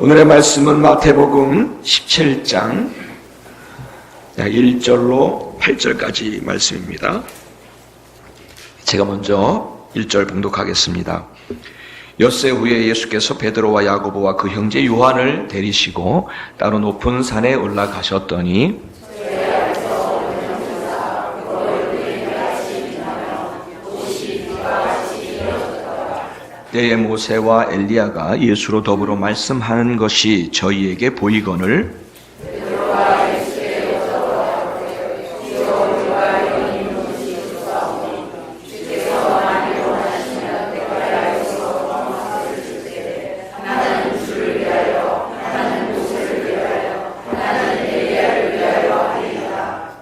오늘의 말씀은 마태복음 17장 1절로 8절까지 말씀입니다. 제가 먼저 1절 봉독하겠습니다. 엿새 후에 예수께서 베드로와 야고보와 그 형제 요한을 데리시고 따로 높은 산에 올라가셨더니 때에 모세와 엘리야가 예수로 더불어 말씀하는 것이 저희에게 보이거늘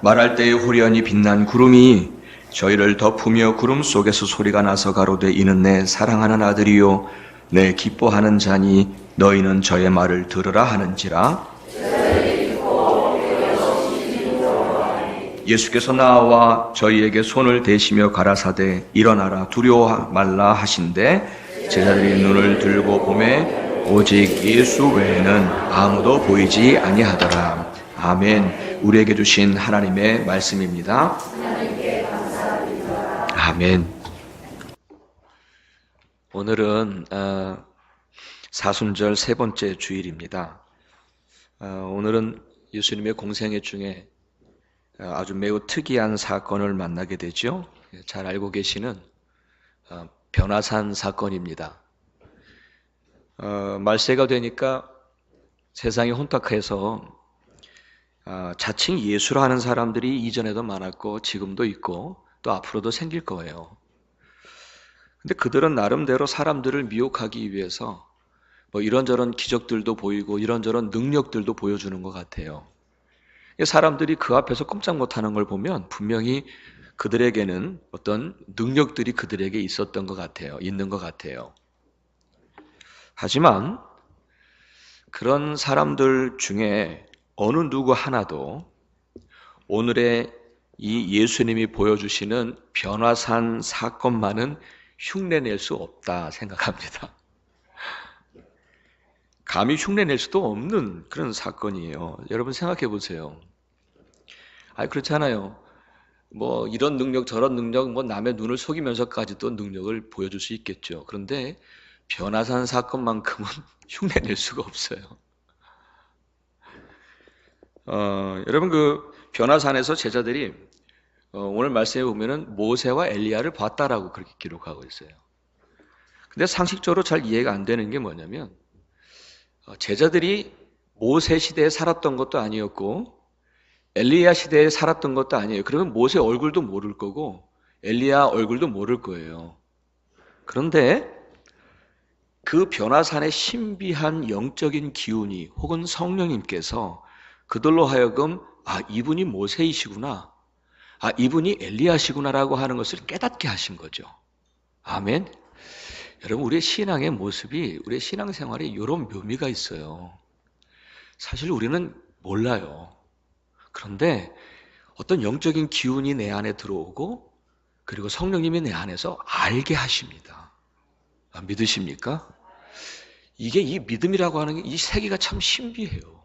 말할 때에 후련히 빛난 구름이 저희를 덮으며 구름 속에서 소리가 나서 가로되 이는 내 사랑하는 아들이요 내 기뻐하는 자니 너희는 저의 말을 들으라 하는지라? 예수께서 나와 저희에게 손을 대시며 가라사대 일어나라 두려워 말라 하신대 제자들이 눈을 들고 보매 오직 예수 외에는 아무도 보이지 아니하더라. 아멘. 우리에게 주신 하나님의 말씀입니다. 아멘. 오늘은 어, 사순절 세 번째 주일입니다. 어, 오늘은 예수님의 공생애 중에 어, 아주 매우 특이한 사건을 만나게 되죠. 잘 알고 계시는 어, 변화산 사건입니다. 어, 말세가 되니까 세상이 혼탁해서 아, 자칭 예수라 하는 사람들이 이전에도 많았고 지금도 있고 또 앞으로도 생길 거예요. 근데 그들은 나름대로 사람들을 미혹하기 위해서 뭐 이런저런 기적들도 보이고 이런저런 능력들도 보여주는 것 같아요. 사람들이 그 앞에서 꼼짝 못하는 걸 보면 분명히 그들에게는 어떤 능력들이 그들에게 있었던 것 같아요. 있는 것 같아요. 하지만 그런 사람들 중에 어느 누구 하나도 오늘의 이 예수님이 보여주시는 변화산 사건만은 흉내낼 수 없다 생각합니다. 감히 흉내낼 수도 없는 그런 사건이에요. 여러분 생각해 보세요. 아 그렇잖아요. 뭐 이런 능력 저런 능력 뭐 남의 눈을 속이면서까지도 능력을 보여줄 수 있겠죠. 그런데 변화산 사건만큼은 흉내낼 수가 없어요. 어, 여러분 그 변화산에서 제자들이 어, 오늘 말씀에 보면은 모세와 엘리야를 봤다라고 그렇게 기록하고 있어요. 근데 상식적으로 잘 이해가 안 되는 게 뭐냐면 어, 제자들이 모세 시대에 살았던 것도 아니었고 엘리야 시대에 살았던 것도 아니에요. 그러면 모세 얼굴도 모를 거고 엘리야 얼굴도 모를 거예요. 그런데 그 변화산의 신비한 영적인 기운이 혹은 성령님께서 그들로 하여금 아 이분이 모세이시구나. 아 이분이 엘리야시구나라고 하는 것을 깨닫게 하신 거죠. 아멘. 여러분 우리의 신앙의 모습이 우리의 신앙생활에 이런 묘미가 있어요. 사실 우리는 몰라요. 그런데 어떤 영적인 기운이 내 안에 들어오고 그리고 성령님이 내 안에서 알게 하십니다. 아, 믿으십니까? 이게 이 믿음이라고 하는 게 이 세계가 참 신비해요.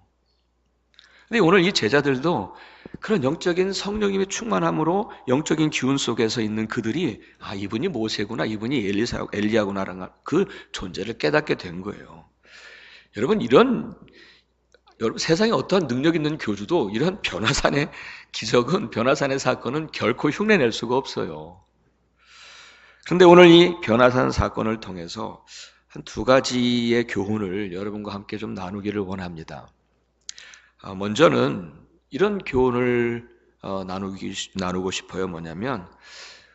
근데 오늘 이 제자들도 그런 영적인 성령님의 충만함으로 영적인 기운 속에서 있는 그들이 아 이분이 모세구나 이분이 엘리사 엘리야구나라는 그 존재를 깨닫게 된 거예요. 여러분 이런 여러분 세상에 어떠한 능력 있는 교주도 이런 변화산의 기적은 변화산의 사건은 결코 흉내낼 수가 없어요. 그런데 오늘 이 변화산 사건을 통해서 한 두 가지의 교훈을 여러분과 함께 좀 나누기를 원합니다. 아, 먼저는 이런 교훈을 어, 나누기, 나누고 싶어요. 뭐냐면,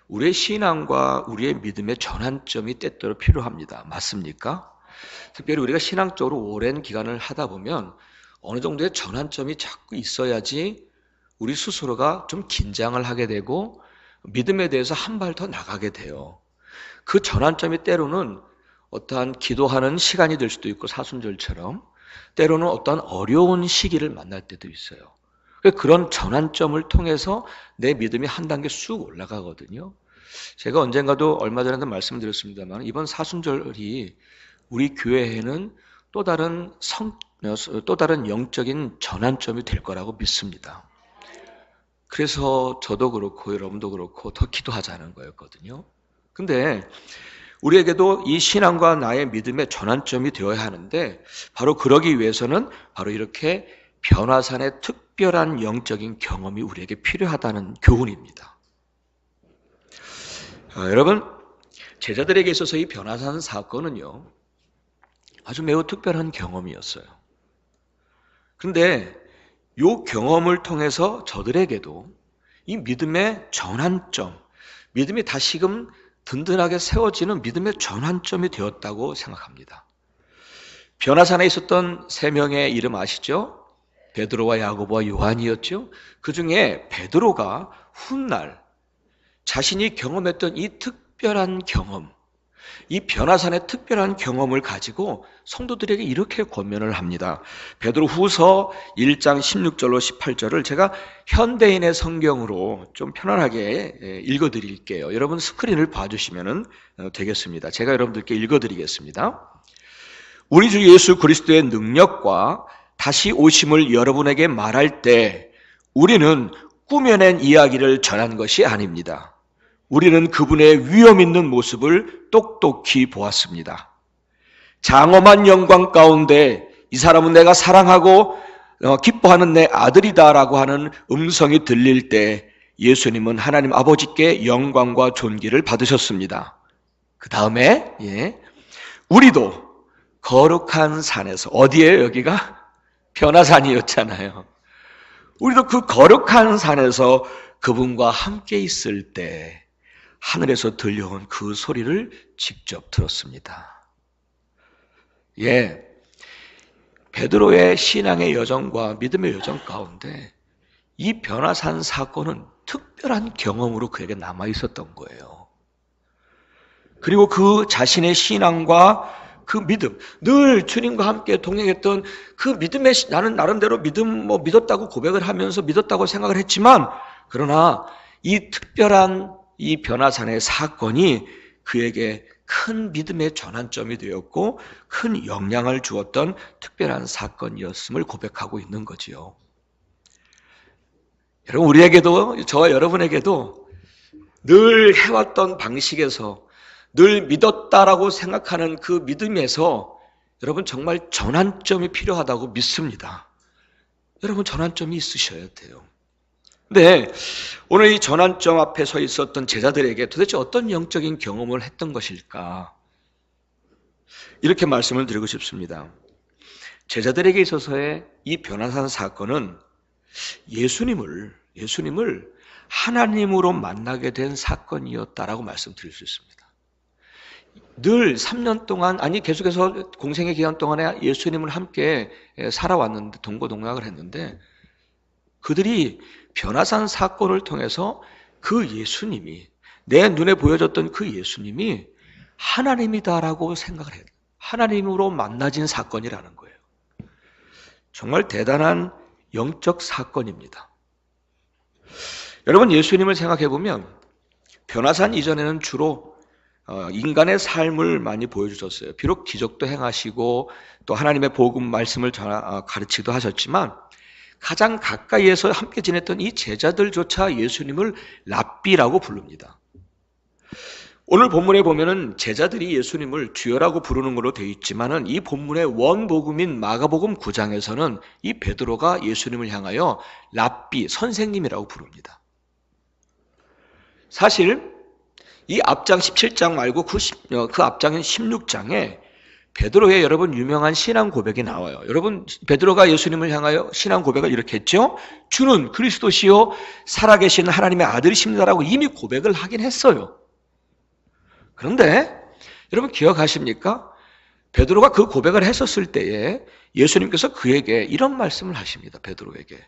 우리의 신앙과 우리의 믿음의 전환점이 때때로 필요합니다. 맞습니까? 특별히 우리가 신앙적으로 오랜 기간을 하다 보면 어느 정도의 전환점이 자꾸 있어야지 우리 스스로가 좀 긴장을 하게 되고 믿음에 대해서 한 발 더 나가게 돼요. 그 전환점이 때로는 어떠한 기도하는 시간이 될 수도 있고 사순절처럼 때로는 어떤 어려운 시기를 만날 때도 있어요. 그런 전환점을 통해서 내 믿음이 한 단계 쑥 올라가거든요. 제가 언젠가도 얼마 전에도 말씀드렸습니다만 이번 사순절이 우리 교회에는 또 다른 성, 또 다른 영적인 전환점이 될 거라고 믿습니다. 그래서 저도 그렇고 여러분도 그렇고 더 기도하자는 거였거든요. 근데 우리에게도 이 신앙과 나의 믿음의 전환점이 되어야 하는데 바로 그러기 위해서는 바로 이렇게 변화산의 특별한 영적인 경험이 우리에게 필요하다는 교훈입니다. 아, 여러분 제자들에게 있어서 이 변화산 사건은요 아주 매우 특별한 경험이었어요. 그런데 이 경험을 통해서 저들에게도 이 믿음의 전환점, 믿음이 다시금 든든하게 세워지는 믿음의 전환점이 되었다고 생각합니다. 변화산에 있었던 세 명의 이름 아시죠? 베드로와 야고보와 요한이었죠. 그 중에 베드로가 훗날 자신이 경험했던 이 특별한 경험, 이 변화산의 특별한 경험을 가지고 성도들에게 이렇게 권면을 합니다. 베드로 후서 1장 16절로 18절을 제가 현대인의 성경으로 좀 편안하게 예, 읽어 드릴게요. 여러분 스크린을 봐 주시면 어, 되겠습니다. 제가 여러분들께 읽어 드리겠습니다. 우리 주 예수 그리스도의 능력과 다시 오심을 여러분에게 말할 때 우리는 꾸며낸 이야기를 전한 것이 아닙니다. 우리는 그분의 위험 있는 모습을 똑똑히 보았습니다. 장엄한 영광 가운데 이 사람은 내가 사랑하고 어, 기뻐하는 내 아들이다라고 하는 음성이 들릴 때 예수님은 하나님 아버지께 영광과 존귀를 받으셨습니다. 그 다음에 예, 우리도 거룩한 산에서 어디에 여기가 변화산이었잖아요. 우리도 그 거룩한 산에서 그분과 함께 있을 때 하늘에서 들려온 그 소리를 직접 들었습니다. 예. 베드로의 신앙의 여정과 믿음의 여정 가운데 이 변화산 사건은 특별한 경험으로 그에게 남아 있었던 거예요. 그리고 그 자신의 신앙과 그 믿음, 늘 주님과 함께 동행했던 그 믿음의 나는 나름대로 믿음 뭐 믿었다고 고백을 하면서 믿었다고 생각을 했지만 그러나 이 특별한 이 변화산의 사건이 그에게 큰 믿음의 전환점이 되었고 큰 영향을 주었던 특별한 사건이었음을 고백하고 있는 거지요. 여러분 우리에게도 저와 여러분에게도 늘 해왔던 방식에서 늘 믿었다라고 생각하는 그 믿음에서 여러분 정말 전환점이 필요하다고 믿습니다. 여러분 전환점이 있으셔야 돼요. 근데 오늘 이 전환점 앞에 서 있었던 제자들에게 도대체 어떤 영적인 경험을 했던 것일까? 이렇게 말씀을 드리고 싶습니다. 제자들에게 있어서의 이 변화산 사건은 예수님을, 예수님을 하나님으로 만나게 된 사건이었다라고 말씀드릴 수 있습니다. 늘 3년 동안, 아니 계속해서 공생의 기간 동안에 예수님을 함께 살아왔는데, 동고동락을 했는데, 그들이 변화산 사건을 통해서 그 예수님이 내 눈에 보여졌던 그 예수님이 하나님이다라고 생각을 해요. 하나님으로 만나진 사건이라는 거예요. 정말 대단한 영적 사건입니다. 여러분 예수님을 생각해 보면 변화산 이전에는 주로 어, 인간의 삶을 많이 보여주셨어요. 비록 기적도 행하시고 또 하나님의 복음 말씀을 어, 가르치기도 하셨지만 가장 가까이에서 함께 지냈던 이 제자들조차 예수님을 랍비라고 부릅니다. 오늘 본문에 보면은 제자들이 예수님을 주여라고 부르는 걸로 되어 있지만은 이 본문의 원복음인 마가복음 9장에서는 이 베드로가 예수님을 향하여 랍비 선생님이라고 부릅니다. 사실 이 앞장 17장 말고 그, 어, 그 앞장인 16장에 베드로의 여러분 유명한 신앙 고백이 나와요. 여러분 베드로가 예수님을 향하여 신앙 고백을 이렇게 했죠. 주는 그리스도시요 살아계신 하나님의 아들이십니다라고 이미 고백을 하긴 했어요. 그런데 여러분 기억하십니까? 베드로가 그 고백을 했었을 때에 예수님께서 그에게 이런 말씀을 하십니다. 베드로에게.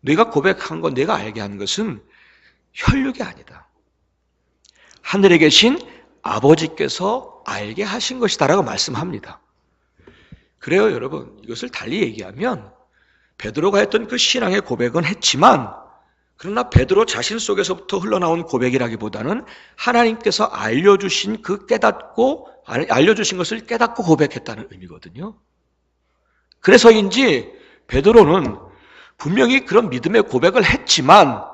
내가 고백한 건 내가 알게 한 것은 혈육이 아니다. 하늘에 계신 아버지께서 알게 하신 것이다라고 말씀합니다. 그래요, 여러분. 이것을 달리 얘기하면 베드로가 했던 그 신앙의 고백은 했지만 그러나 베드로 자신 속에서부터 흘러나온 고백이라기보다는 하나님께서 알려주신 그 깨닫고 알려주신 것을 깨닫고 고백했다는 의미거든요. 그래서인지 베드로는 분명히 그런 믿음의 고백을 했지만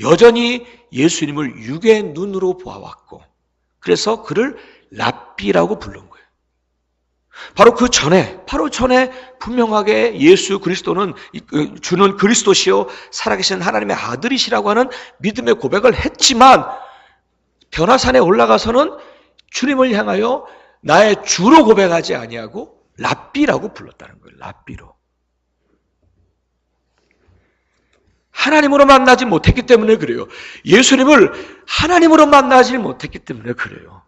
여전히 예수님을 육의 눈으로 보아왔고 그래서 그를 랍비라고 부른 거예요. 바로 그 전에, 바로 전에 분명하게 예수 그리스도는 그 주는 그리스도시요 살아계신 하나님의 아들이시라고 하는 믿음의 고백을 했지만 변화산에 올라가서는 주님을 향하여 나의 주로 고백하지 아니하고 랍비라고 불렀다는 거예요. 랍비로. 하나님으로 만나지 못했기 때문에 그래요. 예수님을 하나님으로 만나지 못했기 때문에 그래요.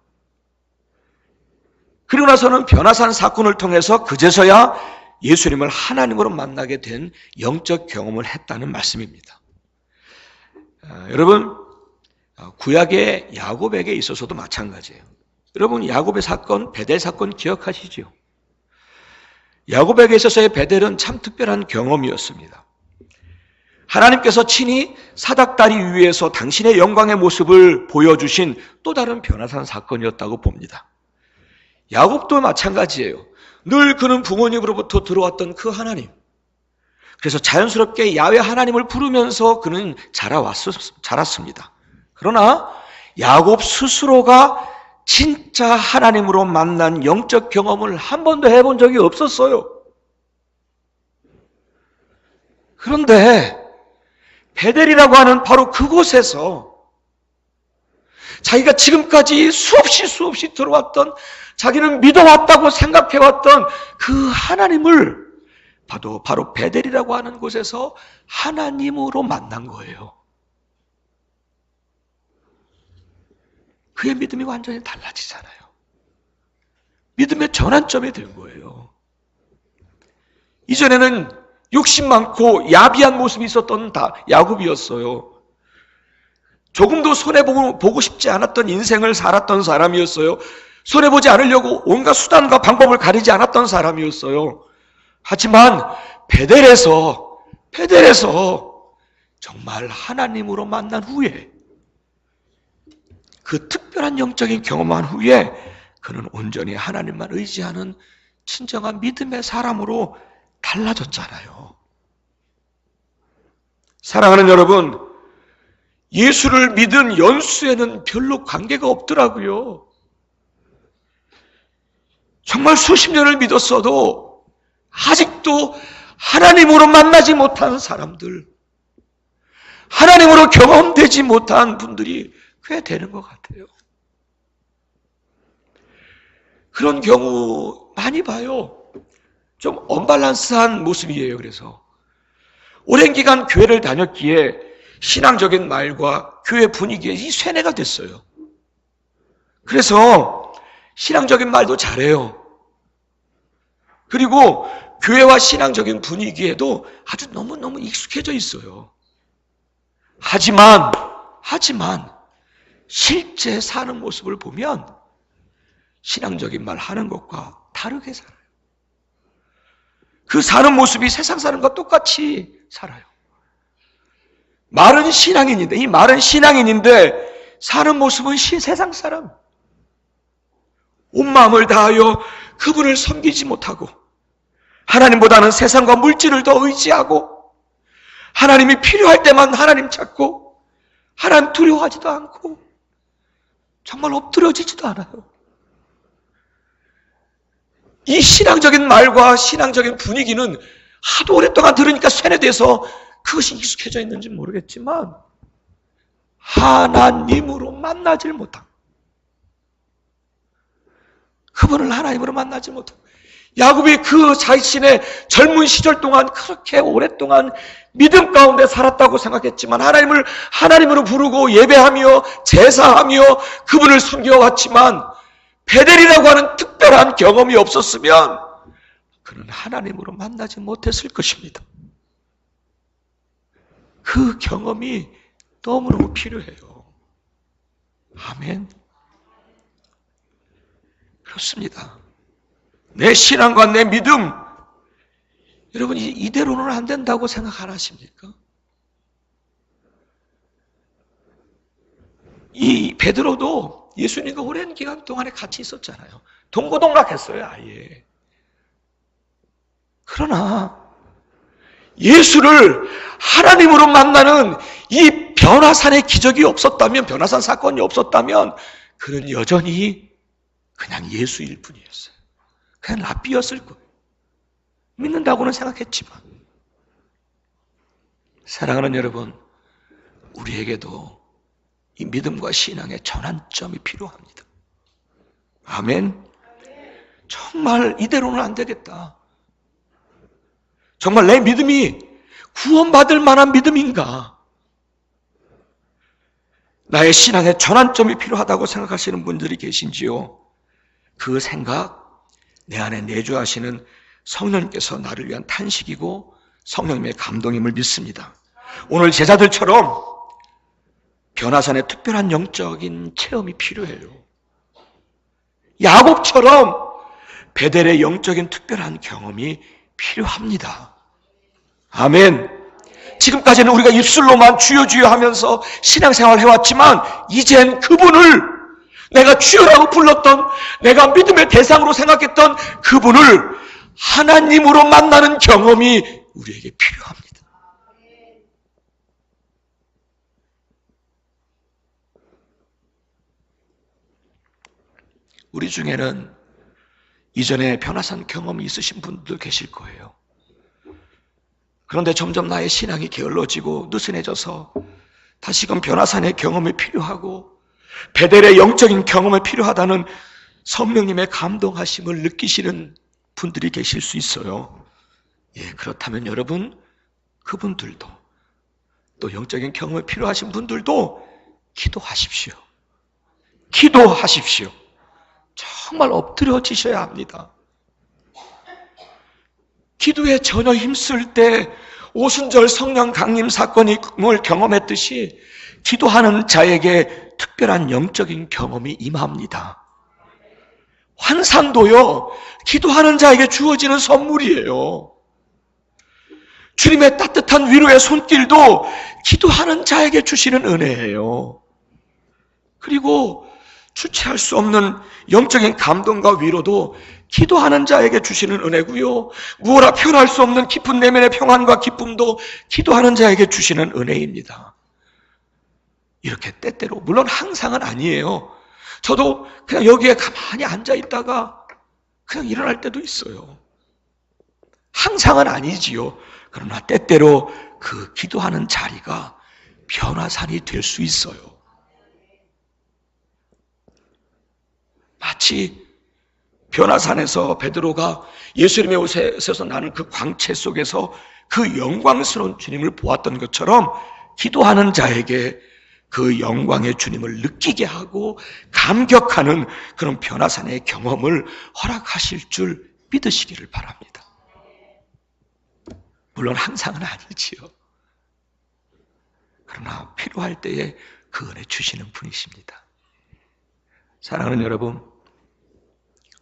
그리고 나서는 변화산 사건을 통해서 그제서야 예수님을 하나님으로 만나게 된 영적 경험을 했다는 말씀입니다. 아, 여러분, 구약의 야곱에게 있어서도 마찬가지예요. 여러분, 야곱의 사건, 베델 사건 기억하시죠? 야곱에게 있어서의 베델은 참 특별한 경험이었습니다. 하나님께서 친히 사닥다리 위에서 당신의 영광의 모습을 보여주신 또 다른 변화산 사건이었다고 봅니다. 야곱도 마찬가지예요. 늘 그는 부모님으로부터 들어왔던 그 하나님. 그래서 자연스럽게 야외 하나님을 부르면서 그는 자라왔, 자랐습니다. 그러나 야곱 스스로가 진짜 하나님으로 만난 영적 경험을 한 번도 해본 적이 없었어요. 그런데 베델이라고 하는 바로 그곳에서 자기가 지금까지 수없이 수없이 들어왔던 자기는 믿어왔다고 생각해왔던 그 하나님을 바로, 바로 베델이라고 하는 곳에서 하나님으로 만난 거예요. 그의 믿음이 완전히 달라지잖아요. 믿음의 전환점이 된 거예요. 이전에는 욕심 많고 야비한 모습이 있었던 다 야곱이었어요. 조금도 손해보고 싶지 않았던 인생을 살았던 사람이었어요. 손해보지 않으려고 온갖 수단과 방법을 가리지 않았던 사람이었어요. 하지만 베델에서, 베델에서 정말 하나님으로 만난 후에 그 특별한 영적인 경험한 후에 그는 온전히 하나님만 의지하는 진정한 믿음의 사람으로 달라졌잖아요. 사랑하는 여러분, 예수를 믿은 연수에는 별로 관계가 없더라고요. 정말 수십 년을 믿었어도 아직도 하나님으로 만나지 못한 사람들, 하나님으로 경험되지 못한 분들이 꽤 되는 것 같아요. 그런 경우 많이 봐요. 좀 언밸런스한 모습이에요. 그래서 오랜 기간 교회를 다녔기에 신앙적인 말과 교회 분위기에 이 쇠뇌가 됐어요. 그래서 신앙적인 말도 잘해요. 그리고 교회와 신앙적인 분위기에도 아주 너무너무 익숙해져 있어요. 하지만, 하지만, 실제 사는 모습을 보면 신앙적인 말 하는 것과 다르게 살아요. 그 사는 모습이 세상 사람과 똑같이 살아요. 말은 신앙인인데, 이 말은 신앙인인데, 사는 모습은 시, 세상 사람. 온 마음을 다하여 그분을 섬기지 못하고, 하나님보다는 세상과 물질을 더 의지하고, 하나님이 필요할 때만 하나님 찾고, 하나님 두려워하지도 않고, 정말 엎드려지지도 않아요. 이 신앙적인 말과 신앙적인 분위기는 하도 오랫동안 들으니까 쇠뇌돼서 그것이 익숙해져 있는지 모르겠지만 하나님으로 만나질 못한 그분을 하나님으로 만나지 못한 야곱이 그 자신의 젊은 시절 동안 그렇게 오랫동안 믿음 가운데 살았다고 생각했지만 하나님을 하나님으로 부르고 예배하며 제사하며 그분을 섬겨왔지만 베델이라고 하는 특별한 경험이 없었으면 그는 하나님으로 만나지 못했을 것입니다. 그 경험이 너무너무 필요해요. 아멘. 그렇습니다. 내 신앙과 내 믿음, 여러분, 이대로는 안 된다고 생각 안 하십니까? 이 베드로도 예수님과 오랜 기간 동안에 같이 있었잖아요. 동고동락했어요, 아예. 그러나 예수를 하나님으로 만나는 이 변화산의 기적이 없었다면, 변화산 사건이 없었다면, 그는 여전히 그냥 예수일 뿐이었어요. 그냥 랍비였을 거예요. 믿는다고는 생각했지만. 사랑하는 여러분, 우리에게도 이 믿음과 신앙의 전환점이 필요합니다. 아멘. 정말 이대로는 안 되겠다. 정말 내 믿음이 구원받을 만한 믿음인가? 나의 신앙의 전환점이 필요하다고 생각하시는 분들이 계신지요? 그 생각, 내 안에 내주하시는 성령님께서 나를 위한 탄식이고 성령님의 감동임을 믿습니다. 오늘 제자들처럼 변화산의 특별한 영적인 체험이 필요해요. 야곱처럼 베델의 영적인 특별한 경험이 필요합니다. 아멘. 지금까지는 우리가 입술로만 주여 주여 하면서 신앙생활 해왔지만 이젠 그분을 내가 주여라고 불렀던 내가 믿음의 대상으로 생각했던 그분을 하나님으로 만나는 경험이 우리에게 필요합니다. 우리 중에는 이전에 변화산 경험이 있으신 분들 계실 거예요. 그런데 점점 나의 신앙이 게을러지고 느슨해져서 다시금 변화산의 경험이 필요하고 베델의 영적인 경험이 필요하다는 성령님의 감동하심을 느끼시는 분들이 계실 수 있어요. 예, 그렇다면 여러분, 그분들도 또 영적인 경험이 필요하신 분들도 기도하십시오. 기도하십시오. 정말 엎드려지셔야 합니다. 기도에 전혀 힘쓸 때 오순절 성령 강림 사건을 경험했듯이 기도하는 자에게 특별한 영적인 경험이 임합니다. 환상도요, 기도하는 자에게 주어지는 선물이에요. 주님의 따뜻한 위로의 손길도 기도하는 자에게 주시는 은혜예요. 그리고 주체할 수 없는 영적인 감동과 위로도 기도하는 자에게 주시는 은혜고요. 무엇라 표현할 수 없는 깊은 내면의 평안과 기쁨도 기도하는 자에게 주시는 은혜입니다. 이렇게 때때로 물론 항상은 아니에요. 저도 그냥 여기에 가만히 앉아 있다가 그냥 일어날 때도 있어요. 항상은 아니지요. 그러나 때때로 그 기도하는 자리가 변화산이 될 수 있어요. 마치 변화산에서 베드로가 예수님의 옷에 서서 나는 그 광채 속에서 그 영광스러운 주님을 보았던 것처럼 기도하는 자에게 그 영광의 주님을 느끼게 하고 감격하는 그런 변화산의 경험을 허락하실 줄 믿으시기를 바랍니다. 물론 항상은 아니지요. 그러나 필요할 때에 그 은혜 주시는 분이십니다. 사랑하는 여러분,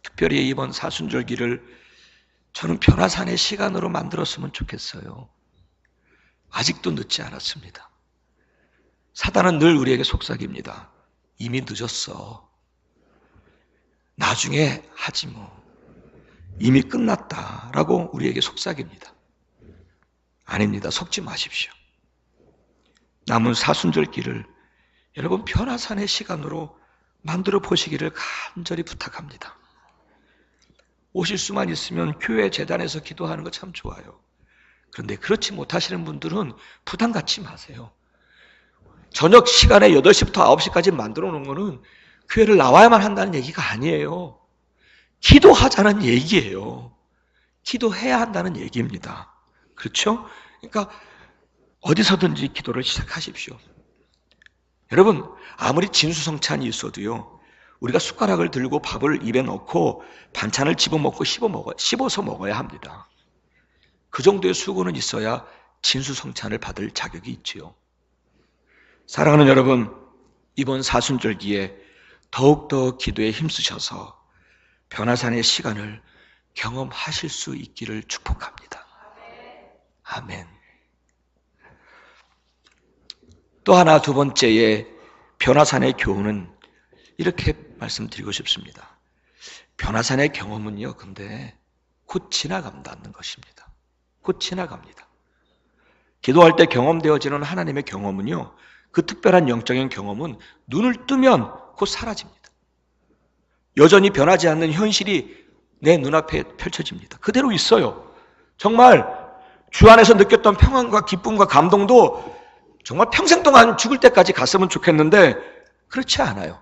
특별히 이번 사순절기를 저는 변화산의 시간으로 만들었으면 좋겠어요. 아직도 늦지 않았습니다. 사단은 늘 우리에게 속삭입니다. 이미 늦었어. 나중에 하지 뭐. 이미 끝났다라고 우리에게 속삭입니다. 아닙니다. 속지 마십시오. 남은 사순절기를 여러분 변화산의 시간으로 만들어 보시기를 간절히 부탁합니다. 오실 수만 있으면 교회 재단에서 기도하는 거 참 좋아요. 그런데 그렇지 못하시는 분들은 부담 갖지 마세요. 저녁 시간에 8시부터 9시까지 만들어 놓은 거는 교회를 나와야만 한다는 얘기가 아니에요. 기도하자는 얘기예요. 기도해야 한다는 얘기입니다. 그렇죠? 그러니까 어디서든지 기도를 시작하십시오. 여러분, 아무리 진수성찬이 있어도요, 우리가 숟가락을 들고 밥을 입에 넣고 반찬을 집어먹고 씹어 먹어, 씹어서 먹어야 합니다. 그 정도의 수고는 있어야 진수성찬을 받을 자격이 있지요. 사랑하는 여러분, 이번 사순절기에 더욱더 기도에 힘쓰셔서 변화산의 시간을 경험하실 수 있기를 축복합니다. 아멘. 또 하나 두 번째의 변화산의 교훈은 이렇게 말씀드리고 싶습니다. 변화산의 경험은요, 근데 곧 지나간다는 것입니다. 곧 지나갑니다. 기도할 때 경험되어지는 하나님의 경험은요, 그 특별한 영적인 경험은 눈을 뜨면 곧 사라집니다. 여전히 변하지 않는 현실이 내 눈앞에 펼쳐집니다. 그대로 있어요. 정말 주 안에서 느꼈던 평안과 기쁨과 감동도 정말 평생 동안 죽을 때까지 갔으면 좋겠는데 그렇지 않아요.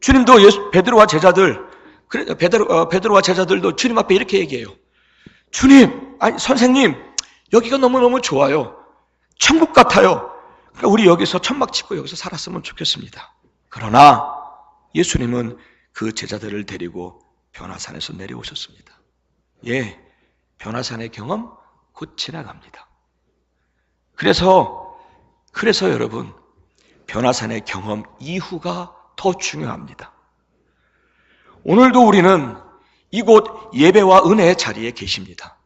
주님도 예수, 베드로와 제자들, 베드로, 어, 베드로와 제자들도 주님 앞에 이렇게 얘기해요. 주님, 아니, 선생님, 여기가 너무너무 좋아요. 천국 같아요. 그러니까 우리 여기서 천막 치고 여기서 살았으면 좋겠습니다. 그러나 예수님은 그 제자들을 데리고 변화산에서 내려오셨습니다. 예, 변화산의 경험 곧 지나갑니다. 그래서, 그래서 여러분, 변화산의 경험 이후가 더 중요합니다. 오늘도 우리는 이곳 예배와 은혜의 자리에 계십니다.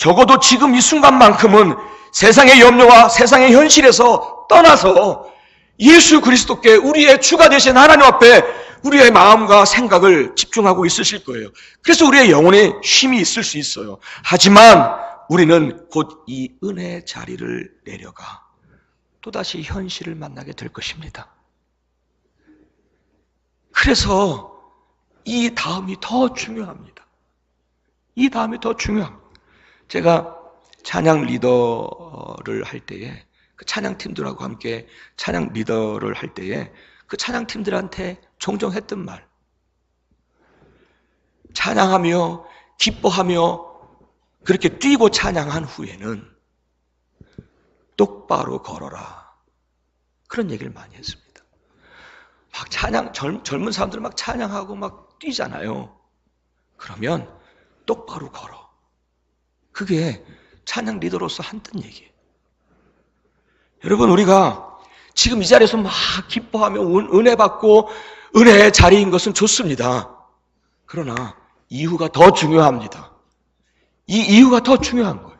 적어도 지금 이 순간만큼은 세상의 염려와 세상의 현실에서 떠나서 예수 그리스도께 우리의 주가 되신 하나님 앞에 우리의 마음과 생각을 집중하고 있으실 거예요. 그래서 우리의 영혼에 쉼이 있을 수 있어요. 하지만 우리는 곧 이 은혜의 자리를 내려가 또다시 현실을 만나게 될 것입니다. 그래서 이 다음이 더 중요합니다. 이 다음이 더 중요합니다. 제가 찬양 리더를 할 때에 그 찬양 팀들하고 함께 찬양 리더를 할 때에 그 찬양 팀들한테 종종 했던 말. 찬양하며 기뻐하며 그렇게 뛰고 찬양한 후에는 똑바로 걸어라. 그런 얘기를 많이 했습니다. 막 찬양, 젊, 젊은 사람들 막 찬양하고 막 뛰잖아요. 그러면 똑바로 걸어. 그게 찬양 리더로서 한뜻 얘기예요. 여러분, 우리가 지금 이 자리에서 막 기뻐하며 은혜 받고 은혜의 자리인 것은 좋습니다. 그러나 이유가 더 중요합니다. 이 이유가 더 중요한 거예요.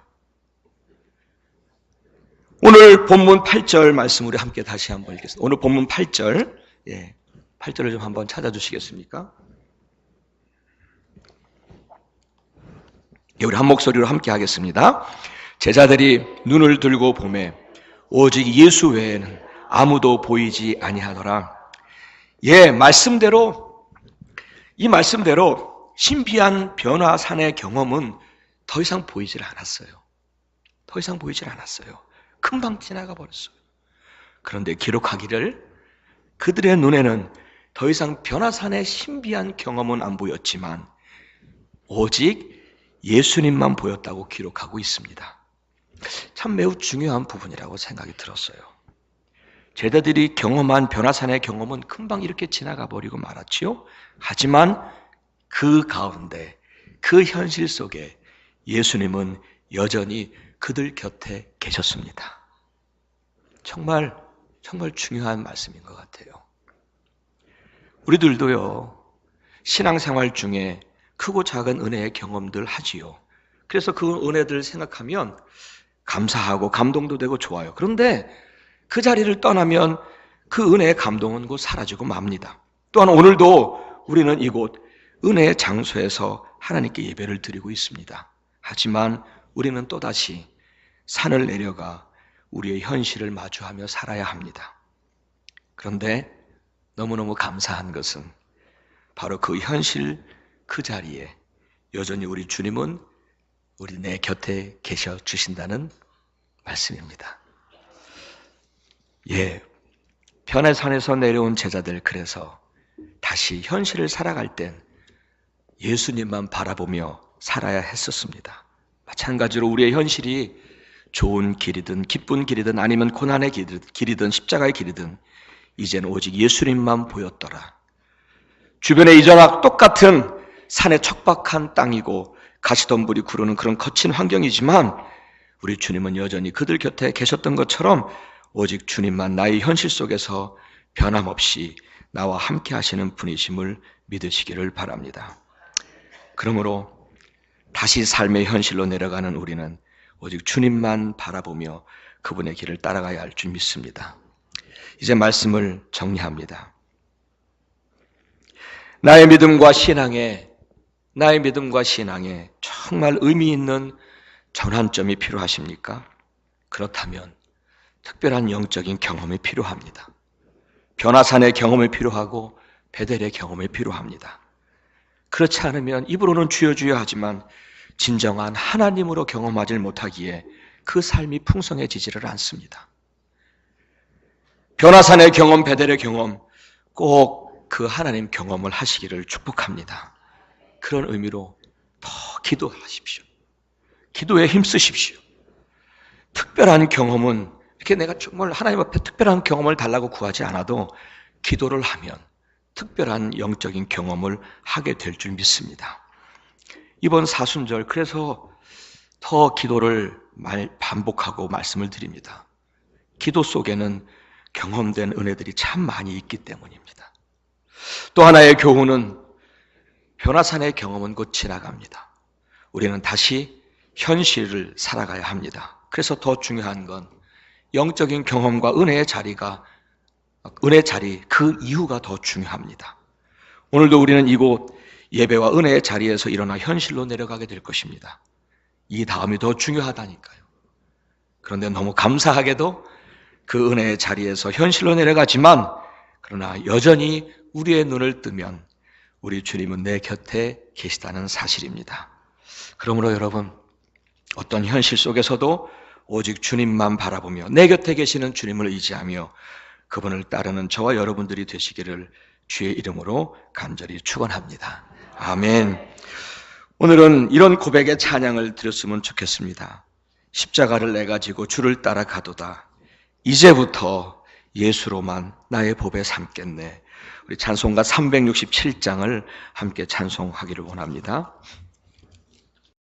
오늘 본문 8절 말씀 우리 함께 다시 한번 읽겠습니다. 오늘 본문 8절, 예, 8절을 좀 한번 찾아주시겠습니까? 우리 한 목소리로 함께 하겠습니다. 제자들이 눈을 들고 보매 오직 예수 외에는 아무도 보이지 아니하더라. 예, 말씀대로 이 말씀대로 신비한 변화산의 경험은 더 이상 보이질 않았어요. 더 이상 보이질 않았어요. 금방 지나가 버렸어요. 그런데 기록하기를 그들의 눈에는 더 이상 변화산의 신비한 경험은 안 보였지만 오직 예수님만 보였다고 기록하고 있습니다. 참 매우 중요한 부분이라고 생각이 들었어요. 제자들이 경험한 변화산의 경험은 금방 이렇게 지나가 버리고 말았지요. 하지만 그 가운데, 그 현실 속에 예수님은 여전히 그들 곁에 계셨습니다. 정말, 정말 중요한 말씀인 것 같아요. 우리들도요, 신앙생활 중에 크고 작은 은혜의 경험들 하지요. 그래서 그 은혜들 생각하면 감사하고 감동도 되고 좋아요. 그런데 그 자리를 떠나면 그 은혜의 감동은 곧 사라지고 맙니다. 또한 오늘도 우리는 이곳 은혜의 장소에서 하나님께 예배를 드리고 있습니다. 하지만 우리는 또다시 산을 내려가 우리의 현실을 마주하며 살아야 합니다. 그런데 너무너무 감사한 것은 바로 그 현실 그 자리에 여전히 우리 주님은 우리 내 곁에 계셔 주신다는 말씀입니다. 예. 변의 산에서 내려온 제자들 그래서 다시 현실을 살아갈 땐 예수님만 바라보며 살아야 했었습니다. 마찬가지로 우리의 현실이 좋은 길이든 기쁜 길이든 아니면 고난의 길이든 십자가의 길이든 이제는 오직 예수님만 보였더라. 주변의 이전와 똑같은 산의 척박한 땅이고 가시덤불이 구르는 그런 거친 환경이지만 우리 주님은 여전히 그들 곁에 계셨던 것처럼 오직 주님만 나의 현실 속에서 변함없이 나와 함께 하시는 분이심을 믿으시기를 바랍니다. 그러므로 다시 삶의 현실로 내려가는 우리는 오직 주님만 바라보며 그분의 길을 따라가야 할 줄 믿습니다. 이제 말씀을 정리합니다. 나의 믿음과 신앙의 나의 믿음과 신앙에 정말 의미 있는 전환점이 필요하십니까? 그렇다면 특별한 영적인 경험이 필요합니다. 변화산의 경험이 필요하고 베델의 경험이 필요합니다. 그렇지 않으면 입으로는 주여 주여 하지만 진정한 하나님으로 경험하지 못하기에 그 삶이 풍성해지지를 않습니다. 변화산의 경험, 베델의 경험 꼭 그 하나님 경험을 하시기를 축복합니다. 그런 의미로 더 기도하십시오. 기도에 힘쓰십시오. 특별한 경험은 이렇게 내가 정말 하나님 앞에 특별한 경험을 달라고 구하지 않아도 기도를 하면 특별한 영적인 경험을 하게 될 줄 믿습니다. 이번 사순절 그래서 더 기도를 말 반복하고 말씀을 드립니다. 기도 속에는 경험된 은혜들이 참 많이 있기 때문입니다. 또 하나의 교훈은 변화산의 경험은 곧 지나갑니다. 우리는 다시 현실을 살아가야 합니다. 그래서 더 중요한 건 영적인 경험과 은혜의 자리가 은혜 자리 그 이유가 더 중요합니다. 오늘도 우리는 이곳 예배와 은혜의 자리에서 일어나 현실로 내려가게 될 것입니다. 이 다음이 더 중요하다니까요. 그런데 너무 감사하게도 그 은혜의 자리에서 현실로 내려가지만 그러나 여전히 우리의 눈을 뜨면 우리 주님은 내 곁에 계시다는 사실입니다. 그러므로 여러분 어떤 현실 속에서도 오직 주님만 바라보며 내 곁에 계시는 주님을 의지하며 그분을 따르는 저와 여러분들이 되시기를 주의 이름으로 간절히 축원합니다. 아멘. 오늘은 이런 고백의 찬양을 드렸으면 좋겠습니다. 십자가를 내 가지고 주를 따라 가도다. 이제부터 예수로만 나의 법에 삼겠네. 우리 찬송가 367장을 함께 찬송하기를 원합니다.